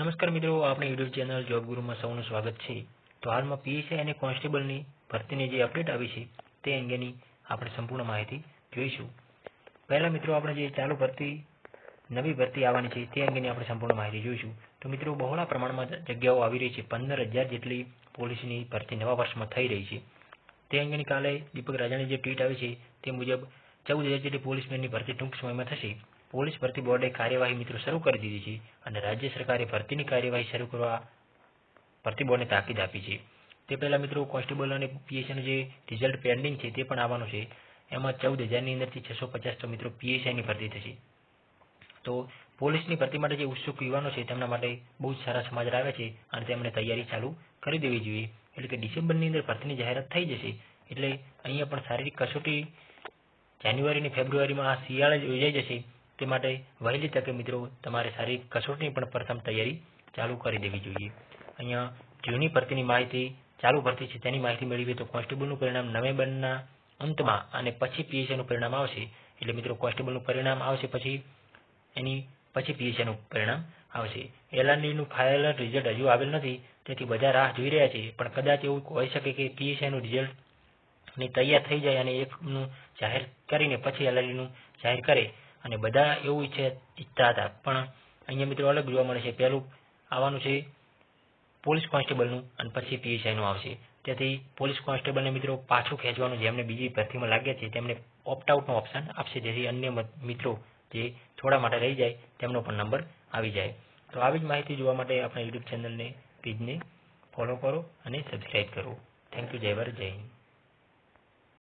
નમસ્કાર મિત્રો આપણી યુટ્યુબ ચેનલ જોબ ગુરુમાં સૌનું સ્વાગત છે. તો હાલમાં પીએસઆઈ અને કોન્સ્ટેબલની ભરતીની જે અપડેટ આવી છે, તે અંગેની આપણે સંપૂર્ણ માહિતી જોઈશું. પહેલાં મિત્રો, આપણે જે ચાલુ ભરતી, નવી ભરતી આવવાની છે, તે અંગેની આપણે સંપૂર્ણ માહિતી જોઈશું. તો મિત્રો, બહોળા પ્રમાણમાં જગ્યાઓ આવી રહી છે. પંદર હજાર જેટલી પોલીસની ભરતી નવા વર્ષમાં થઈ રહી છે. તે અંગેની કાલે દીપક રાજાની જે ટ્વીટ આવી છે, તે મુજબ ચૌદ હજાર જેટલી પોલીસમેનની ભરતી ટૂંક સમયમાં થશે. પોલીસ ભરતી બોર્ડે કાર્યવાહી મિત્રો શરૂ કરી દીધી છે અને રાજ્ય સરકારે ભરતીની કાર્યવાહી શરૂ કરવા ભરતી બોર્ડને તાકીદ આપી છે. તે પહેલાં મિત્રો કોન્સ્ટેબલ અને પીએસઆઈનું જે રિઝલ્ટ પેન્ડિંગ છે તે પણ આવવાનું છે. એમાં ચૌદ હજારની અંદરથી છસો પચાસ તો મિત્રો પીએસઆઈની ભરતી થશે. તો પોલીસની ભરતી માટે જે ઉત્સુક યુવાનો છે તેમના માટે બહુ જ સારા સમાચાર આવ્યા છે અને તેમણે તૈયારી ચાલુ કરી દેવી જોઈએ. એટલે કે ડિસેમ્બરની અંદર ભરતીની જાહેરાત થઈ જશે. એટલે અહીંયા પણ શારીરિક કસોટી જાન્યુઆરી અને ફેબ્રુઆરીમાં આ શિયાળે જ યોજાઈ જશે. તે માટે વહેલી તકે મિત્રો તમારે શારીરિક કસોટીની પણ પ્રથમ તૈયારી ચાલુ કરી દેવી જોઈએ. અહીંયા જૂની ભરતીની માહિતી ચાલુ ભરતી છે તેની માહિતી મેળવીએ તો કોન્સ્ટેબલનું પરિણામ નવેમ્બરના અંતમાં અને પછી પીએસઆઈનું પરિણામ આવશે. એટલે મિત્રો કોન્સ્ટેબલનું પરિણામ આવશે પછી એની પછી પીએસઆઈનું પરિણામ આવશે. એલઆરડીનું ફાઇનલ રિઝલ્ટ હજુ આવેલ નથી, તેથી બધા રાહ જોઈ રહ્યા છે. પણ કદાચ એવું હોઈ શકે કે પીએસઆઈનું રિઝલ્ટની તૈયાર થઈ જાય અને એકનું જાહેર કરીને પછી એલઆરડીનું જાહેર કરે. અને બધા એવું ઈચ્છે ઈચ્છતા હતા. પણ અહીંયા મિત્રો અલગ જોવા મળે છે. પહેલું આવવાનું છે પોલીસ કોન્સ્ટેબલનું અને પછી પીએસઆઈનું આવશે. તેથી પોલીસ કોન્સ્ટેબલને મિત્રો પાછું ખેંચવાનું જેમને બીજી ભરતીમાં લાગ્યા છે, તેમને ઓપ્ટ આઉટનો ઓપ્શન આપશે. જેથી અન્ય મિત્રો જે થોડા માટે રહી જાય, તેમનો પણ નંબર આવી જાય. તો આવી જ માહિતી જોવા માટે આપણા યુટ્યુબ ચેનલને પેજને ફોલો કરો અને સબસ્ક્રાઈબ કરો. થેન્ક યુ જય ભારત, જય હિન્દ.